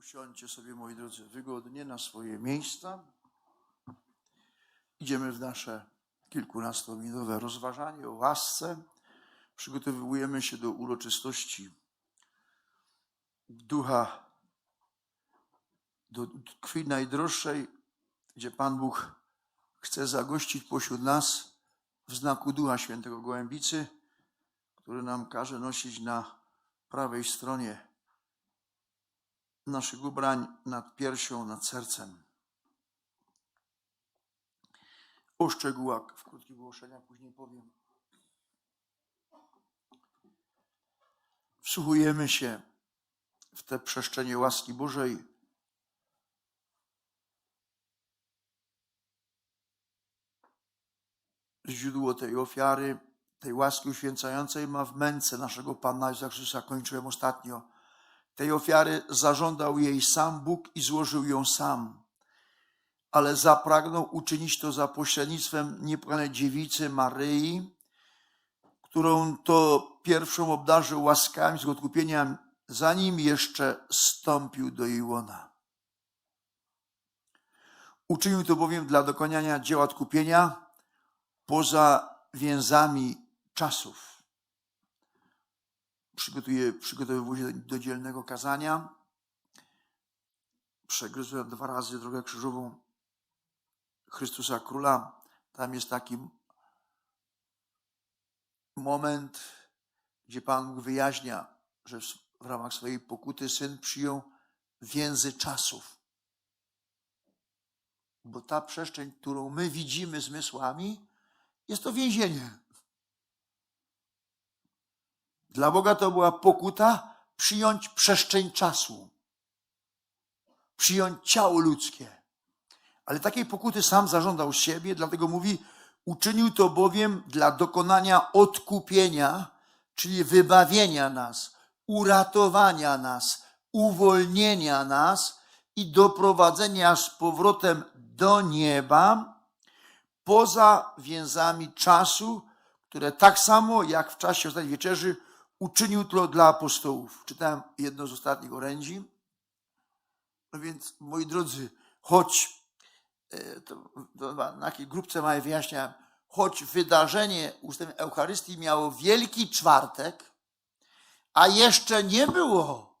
Usiądźcie sobie, moi drodzy, wygodnie na swoje miejsca. Idziemy w nasze kilkunastominutowe rozważanie o łasce. Przygotowujemy się do uroczystości ducha, do krwi najdroższej, gdzie Pan Bóg chce zagościć pośród nas w znaku Ducha Świętego Gołębicy, który nam każe nosić na prawej stronie naszych ubrań nad piersią, nad sercem. O szczegółach w krótkich ogłoszeniach później powiem. Wsłuchujemy się w te przestrzenie łaski Bożej. Źródło tej ofiary, tej łaski uświęcającej ma w męce naszego Pana Jezusa Chrystusa. Kończyłem ostatnio tej ofiary zażądał jej sam Bóg i złożył ją sam, ale zapragnął uczynić to za pośrednictwem niepłynnej dziewicy Maryi, którą to pierwszą obdarzył łaskami z odkupienia, zanim jeszcze stąpił do jej łona. Uczynił to bowiem dla dokonania dzieła odkupienia poza więzami czasów przygotuje, przygotowywuje się do dzielnego kazania. Przegryzłem dwa razy drogę krzyżową Chrystusa Króla. Tam jest taki moment, gdzie Pan wyjaśnia, że w ramach swojej pokuty Syn przyjął więzy czasów. Bo ta przestrzeń, którą my widzimy zmysłami, jest to więzienie. Dla Boga to była pokuta przyjąć przestrzeń czasu, przyjąć ciało ludzkie. Ale takiej pokuty sam zażądał siebie, dlatego mówi, uczynił to bowiem dla dokonania odkupienia, czyli wybawienia nas, uratowania nas, uwolnienia nas i doprowadzenia z powrotem do nieba poza więzami czasu, które tak samo jak w czasie ostatniej wieczerzy uczynił to dla apostołów. Czytałem jedno z ostatnich orędzi. No więc, moi drodzy, choć e, to, to na jakiej grupce małej wyjaśniałem, choć wydarzenie ustęp Eucharystii miało Wielki Czwartek, a jeszcze nie było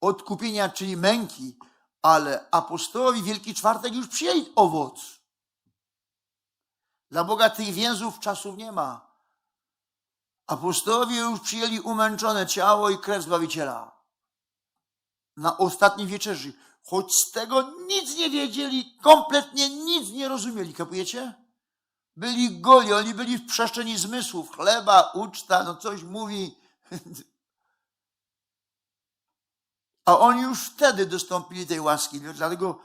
odkupienia, czyli męki, ale apostołowi Wielki Czwartek już przyjęli owoc. Dla Boga tych więzów czasów nie ma. Apostołowie już przyjęli umęczone ciało i krew Zbawiciela. Na ostatniej wieczerzy. Choć z tego nic nie wiedzieli, kompletnie nic nie rozumieli. Kapujecie? Byli goli, oni byli w przestrzeni zmysłów. Chleba, uczta, no coś mówi. A oni już wtedy dostąpili tej łaski. Dlatego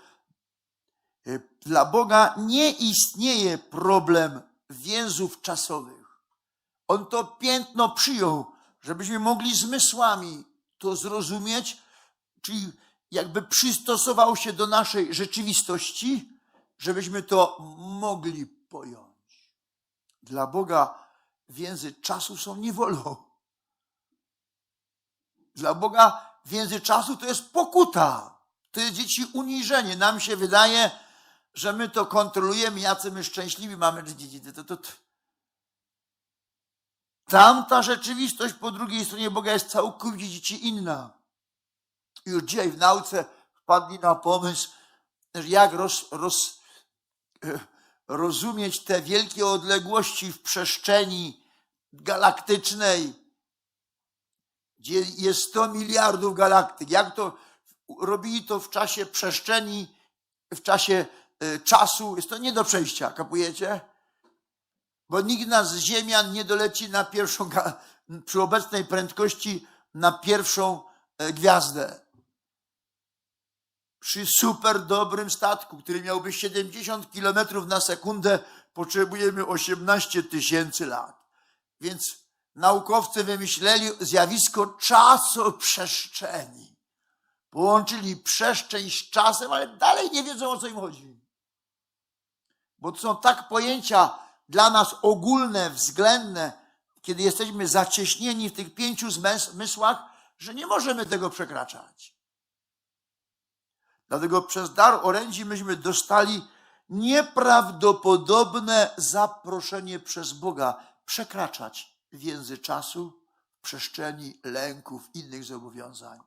e, dla Boga nie istnieje problem więzów czasowych. On to piętno przyjął, żebyśmy mogli zmysłami to zrozumieć, czyli jakby przystosował się do naszej rzeczywistości, żebyśmy to mogli pojąć. Dla Boga więzy czasu są niewolą. Dla Boga więzy czasu to jest pokuta. To jest dzieci uniżenie. Nam się wydaje, że my to kontrolujemy, jacy my szczęśliwi mamy. To, to, to, Tamta rzeczywistość po drugiej stronie Boga jest całkowicie inna. Już dzisiaj w nauce wpadli na pomysł, jak roz, roz, e, rozumieć te wielkie odległości w przestrzeni galaktycznej, gdzie jest 100 miliardów galaktyk. Jak to robili to w czasie przestrzeni, w czasie e, czasu? Jest to nie do przejścia, kapujecie? Bo nikt nas z Ziemian nie doleci na pierwszą, przy obecnej prędkości na pierwszą e, gwiazdę. Przy super dobrym statku, który miałby 70 km na sekundę, potrzebujemy 18 tysięcy lat. Więc naukowcy wymyśleli zjawisko czasoprzestrzeni. Połączyli przestrzeń z czasem, ale dalej nie wiedzą o co im chodzi. Bo to są tak pojęcia dla nas ogólne, względne, kiedy jesteśmy zacieśnieni w tych pięciu zmysłach, że nie możemy tego przekraczać. Dlatego przez dar orędzi myśmy dostali nieprawdopodobne zaproszenie przez Boga przekraczać więzy czasu, przestrzeni, lęków, innych zobowiązań.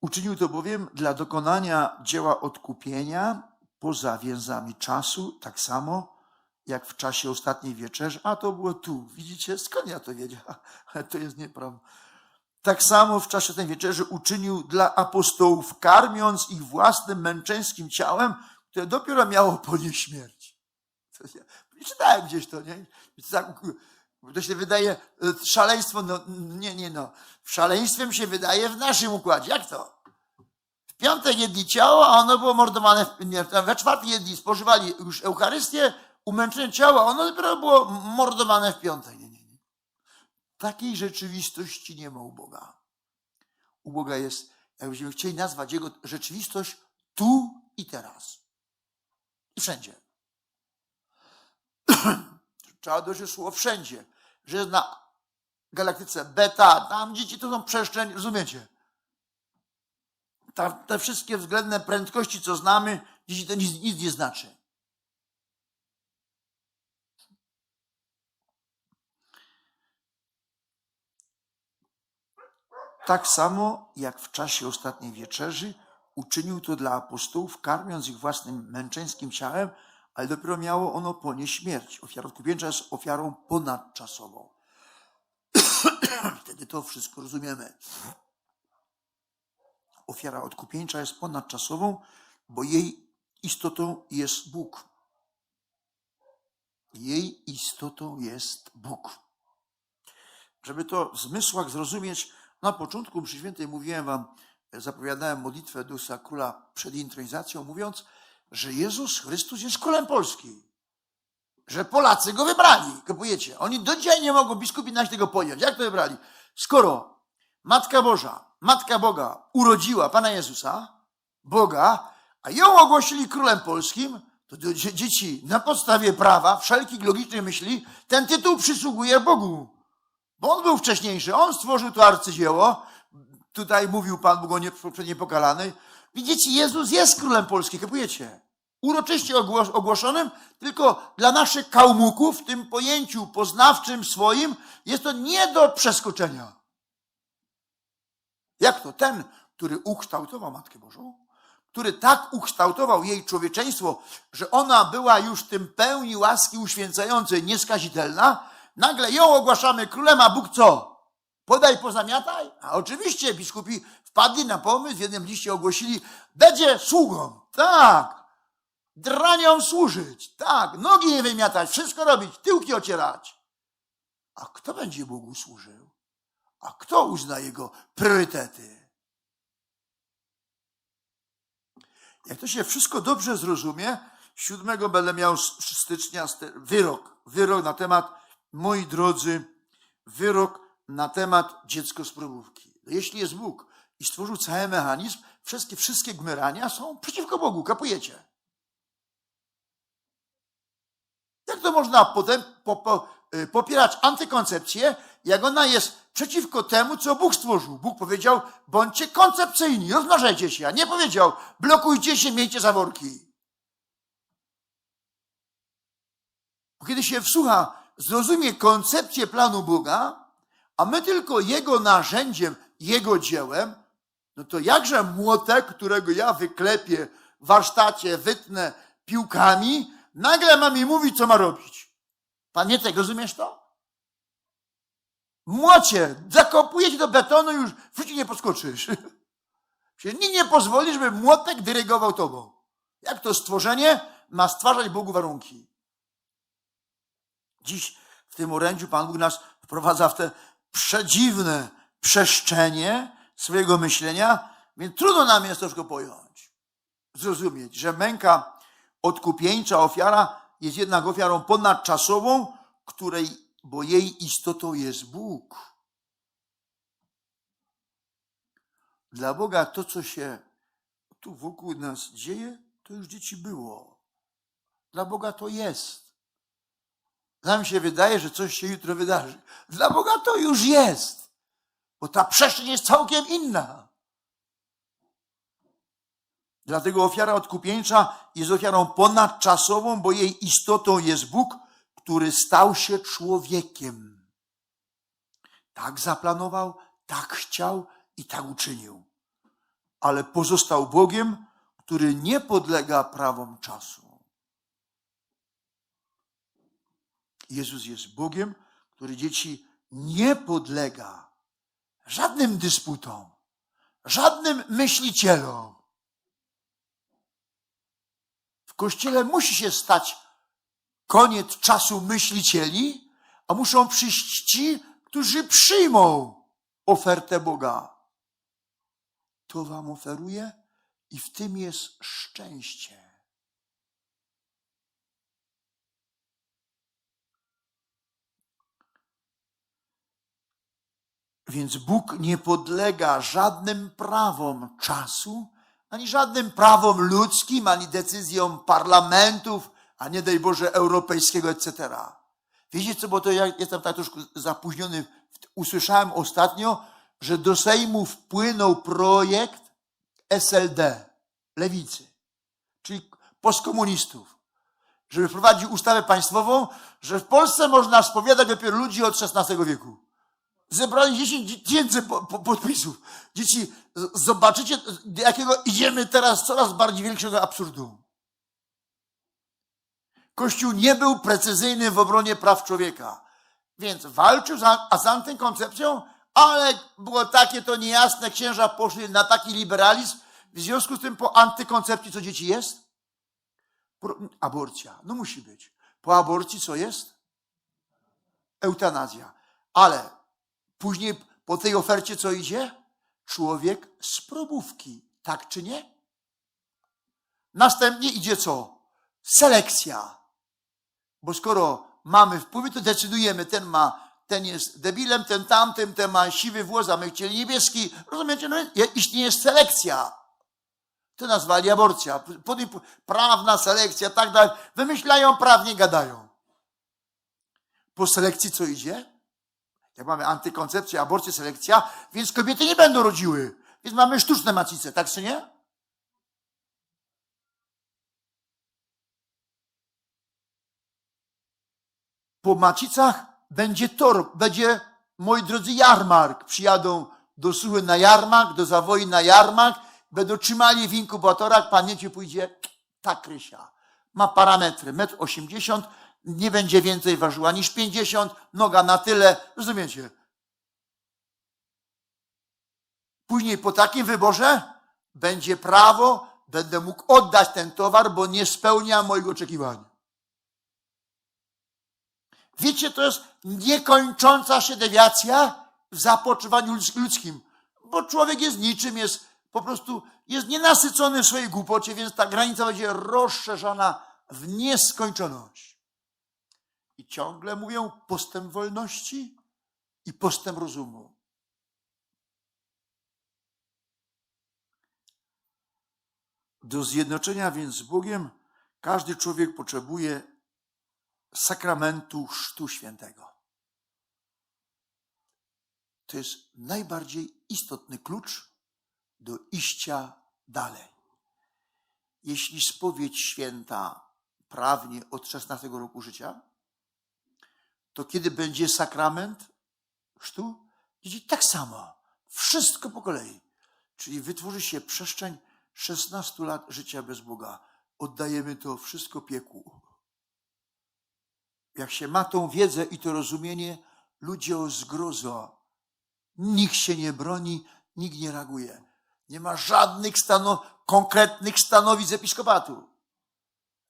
Uczynił to bowiem dla dokonania dzieła odkupienia poza więzami czasu, tak samo jak w czasie ostatniej wieczerzy, a to było tu. Widzicie, skąd ja to wiedziałem? To jest nieprawda. Tak samo w czasie tej wieczerzy uczynił dla apostołów, karmiąc ich własnym męczeńskim ciałem, które dopiero miało ponieść śmierć. To ja, czytałem gdzieś to, nie? Tak, to się wydaje e, szaleństwo, no nie, nie no. Szaleństwem się wydaje w naszym układzie. Jak to? Piątek jedli ciało, a ono było mordowane, w, we czwartek jedli, spożywali już Eucharystię, umęczone ciało, a ono dopiero było mordowane w piątek. Nie, nie, nie. Takiej rzeczywistości nie ma u Boga. U Boga jest, jakbyśmy chcieli nazwać Jego rzeczywistość tu i teraz. I wszędzie. Trzeba dojść słowo wszędzie. Że jest na galaktyce beta, tam dzieci to są przestrzeń, rozumiecie? Ta, te wszystkie względne prędkości, co znamy, dzieci to nic, nic nie znaczy. Tak samo jak w czasie ostatniej wieczerzy uczynił to dla apostołów, karmiąc ich własnym męczeńskim ciałem, ale dopiero miało ono ponieść śmierć. Ofiara odkupieńcza jest ofiarą ponadczasową. Wtedy to wszystko rozumiemy. Ofiara odkupieńcza jest ponadczasową, bo jej istotą jest Bóg. Jej istotą jest Bóg. Żeby to w zmysłach zrozumieć, na początku przy świętej mówiłem wam, zapowiadałem modlitwę Dusa Króla przed intronizacją, mówiąc, że Jezus Chrystus jest królem Polski. Że Polacy go wybrali. Kupujecie? Oni do dzisiaj nie mogą biskupi nas tego pojąć. Jak to wybrali? Skoro Matka Boża, Matka Boga urodziła Pana Jezusa, Boga, a ją ogłosili królem polskim, to dzieci na podstawie prawa, wszelkich logicznych myśli, ten tytuł przysługuje Bogu. Bo on był wcześniejszy, on stworzył to arcydzieło. Tutaj mówił Pan Bóg o nie- poprzedniej pokalanej. Widzicie, Jezus jest królem Polski, kupujecie? Uroczyście ogłos- ogłoszonym, tylko dla naszych kałmuków w tym pojęciu poznawczym swoim jest to nie do przeskoczenia. Jak to? Ten, który ukształtował Matkę Bożą, który tak ukształtował jej człowieczeństwo, że ona była już tym pełni łaski uświęcającej, nieskazitelna, nagle ją ogłaszamy królem, a Bóg co? Podaj, pozamiataj? A oczywiście biskupi wpadli na pomysł, w jednym liście ogłosili, będzie sługą. Tak. Draniom służyć. Tak. Nogi nie wymiatać, wszystko robić, tyłki ocierać. A kto będzie Bogu służył? A kto uzna jego priorytety? Jak to się wszystko dobrze zrozumie, siódmego będę miał stycznia st- wyrok. Wyrok na temat, moi drodzy, wyrok na temat dziecko z probówki. Jeśli jest Bóg i stworzył cały mechanizm, wszystkie, wszystkie gmerania są przeciwko Bogu, kapujecie. Jak to można potem po, po, y, popierać antykoncepcję, jak ona jest przeciwko temu, co Bóg stworzył? Bóg powiedział, bądźcie koncepcyjni, rozmnażajcie się, a nie powiedział, blokujcie się, miejcie zaworki. Bo Kiedy się wsłucha, zrozumie koncepcję planu Boga, a my tylko Jego narzędziem, Jego dziełem, no to jakże młotek, którego ja wyklepię w warsztacie, wytnę piłkami, nagle ma mi mówić, co ma robić. Pan Mietek, rozumiesz to? Młocie, zakopuje cię do betonu, już w życiu nie podskoczysz. Się nikt nie pozwoli, żeby młotek dyrygował tobą. Jak to stworzenie ma stwarzać Bogu warunki? Dziś w tym orędziu Pan Bóg nas wprowadza w te przedziwne przestrzenie swojego myślenia, więc trudno nam jest troszkę pojąć, zrozumieć, że męka odkupieńcza, ofiara jest jednak ofiarą ponadczasową, której, bo jej istotą jest Bóg. Dla Boga to, co się tu wokół nas dzieje, to już dzieci było. Dla Boga to jest. Nam się wydaje, że coś się jutro wydarzy. Dla Boga to już jest. bo ta przestrzeń jest całkiem inna. Dlatego ofiara odkupieńcza jest ofiarą ponadczasową, bo jej istotą jest Bóg, który stał się człowiekiem. Tak zaplanował, tak chciał i tak uczynił. Ale pozostał Bogiem, który nie podlega prawom czasu. Jezus jest Bogiem, który dzieci nie podlega żadnym dysputom, żadnym myślicielom. W kościele musi się stać koniec czasu myślicieli, a muszą przyjść ci, którzy przyjmą ofertę Boga. To wam oferuje i w tym jest szczęście. Więc Bóg nie podlega żadnym prawom czasu, ani żadnym prawom ludzkim, ani decyzjom parlamentów, a nie daj Boże europejskiego, etc. Wiecie bo to ja jestem tak troszkę zapóźniony. Usłyszałem ostatnio, że do Sejmu wpłynął projekt SLD, lewicy, czyli postkomunistów, żeby wprowadzić ustawę państwową, że w Polsce można spowiadać dopiero ludzi od XVI wieku zebrali 10 tysięcy po, po, podpisów. Dzieci, zobaczycie, jakiego idziemy teraz coraz bardziej większego absurdu. Kościół nie był precyzyjny w obronie praw człowieka, więc walczył z, z antykoncepcją, ale było takie to niejasne, księża poszli na taki liberalizm, w związku z tym po antykoncepcji co dzieci jest? Aborcja. No musi być. Po aborcji co jest? Eutanazja. Ale Później po tej ofercie co idzie? Człowiek z probówki, tak czy nie? Następnie idzie co? Selekcja. Bo skoro mamy wpływy, to decydujemy, ten ma, ten jest debilem, ten tamtym, ten ma siwy włos, a my chcieli niebieski. Rozumiecie? No, istnieje selekcja. To nazwali aborcja. Prawna selekcja, tak dalej. Wymyślają, prawnie gadają. Po selekcji co idzie? Jak mamy antykoncepcję, aborcję, selekcja, więc kobiety nie będą rodziły. Więc mamy sztuczne macice, tak czy nie? Po macicach będzie tor, będzie, moi drodzy, jarmark. Przyjadą do Suchy na jarmark, do Zawoi na jarmark, będą trzymali w inkubatorach, pamięci pójdzie ta krysia. Ma parametry, 1,80 m, nie będzie więcej ważyła niż 50, noga na tyle, rozumiecie? Później po takim wyborze będzie prawo, będę mógł oddać ten towar, bo nie spełnia moich oczekiwań. Wiecie, to jest niekończąca się dewiacja w zapoczywaniu ludzkim, bo człowiek jest niczym, jest po prostu, jest nienasycony w swojej głupocie, więc ta granica będzie rozszerzana w nieskończoność. I ciągle mówią postęp wolności i postęp rozumu. Do zjednoczenia więc z Bogiem każdy człowiek potrzebuje sakramentu Chrztu Świętego. To jest najbardziej istotny klucz do iścia dalej. Jeśli spowiedź święta prawnie od 16 roku życia, to kiedy będzie sakrament chrztu? Dzieci tak samo. Wszystko po kolei. Czyli wytworzy się przestrzeń 16 lat życia bez Boga. Oddajemy to wszystko piekłu. Jak się ma tą wiedzę i to rozumienie, ludzie o zgrozo. Nikt się nie broni, nikt nie reaguje. Nie ma żadnych stano, konkretnych stanowisk episkopatu.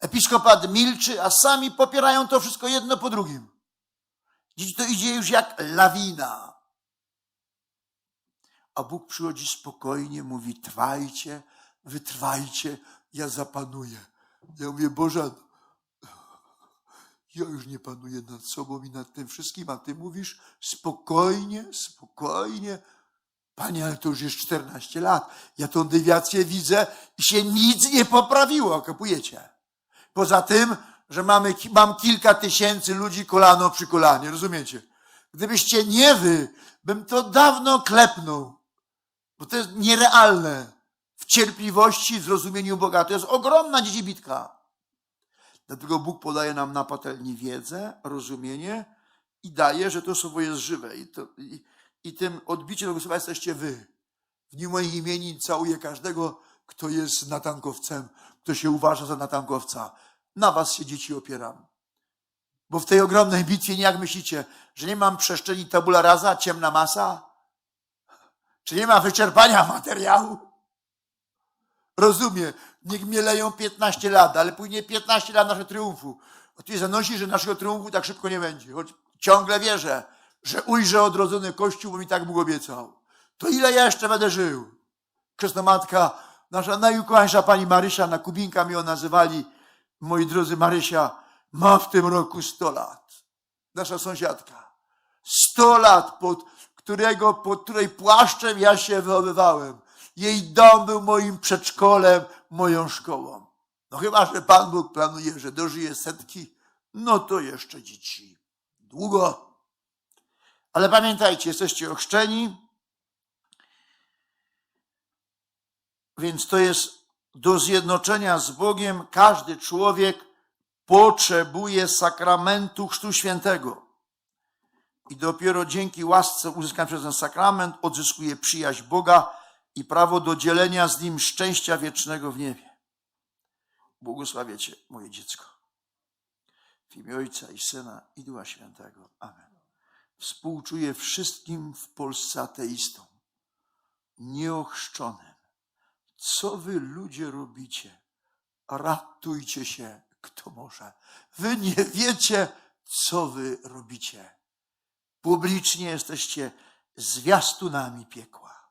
Episkopat milczy, a sami popierają to wszystko jedno po drugim. Dziś to idzie już jak lawina. A Bóg przychodzi spokojnie, mówi: trwajcie, wytrwajcie, ja zapanuję. Ja mówię: Boże, ja już nie panuję nad sobą i nad tym wszystkim, a ty mówisz spokojnie, spokojnie. Panie, ale to już jest 14 lat. Ja tą dewiację widzę i się nic nie poprawiło, kapujecie? Poza tym, że mamy, mam kilka tysięcy ludzi kolano przy kolanie, rozumiecie? Gdybyście nie wy bym to dawno klepnął, bo to jest nierealne w cierpliwości, w zrozumieniu Boga. To jest ogromna dziedzibitka. Dlatego Bóg podaje nam na patelni wiedzę, rozumienie i daje, że to słowo jest żywe. I, to, i, i tym odbiciem tego słowa jesteście wy. W dniu moich imieni całuję każdego, kto jest natankowcem, kto się uważa za natankowca. Na was się dzieci opieram. Bo w tej ogromnej bitwie, nie jak myślicie, że nie mam przestrzeni tabula rasa, ciemna masa? Czy nie ma wyczerpania materiału? Rozumiem, niech mnie leją 15 lat, ale później 15 lat naszego triumfu. Oczywiście zanosi, że naszego triumfu tak szybko nie będzie. Choć ciągle wierzę, że ujrzę odrodzony Kościół, bo mi tak Bóg obiecał. To ile ja jeszcze będę żył? Krasnomatka, nasza najukochańsza pani Marysia, na Kubinka mi ją nazywali, moi drodzy, Marysia ma w tym roku 100 lat. Nasza sąsiadka. 100 lat, pod którego, pod której płaszczem ja się wychowywałem. Jej dom był moim przedszkolem, moją szkołą. No chyba, że Pan Bóg planuje, że dożyje setki, no to jeszcze dzieci. Długo. Ale pamiętajcie, jesteście ochrzczeni, więc to jest do zjednoczenia z Bogiem. Każdy człowiek potrzebuje sakramentu Chrztu Świętego. I dopiero dzięki łasce uzyskanej przez ten sakrament odzyskuje przyjaźń Boga i prawo do dzielenia z Nim szczęścia wiecznego w niebie. Błogosławię Cię, moje dziecko. W imię Ojca i Syna i Ducha Świętego. Amen. Współczuję wszystkim w Polsce ateistom, nieochrzczonym. Co wy ludzie robicie? Ratujcie się, kto może. Wy nie wiecie, co wy robicie. Publicznie jesteście zwiastunami piekła.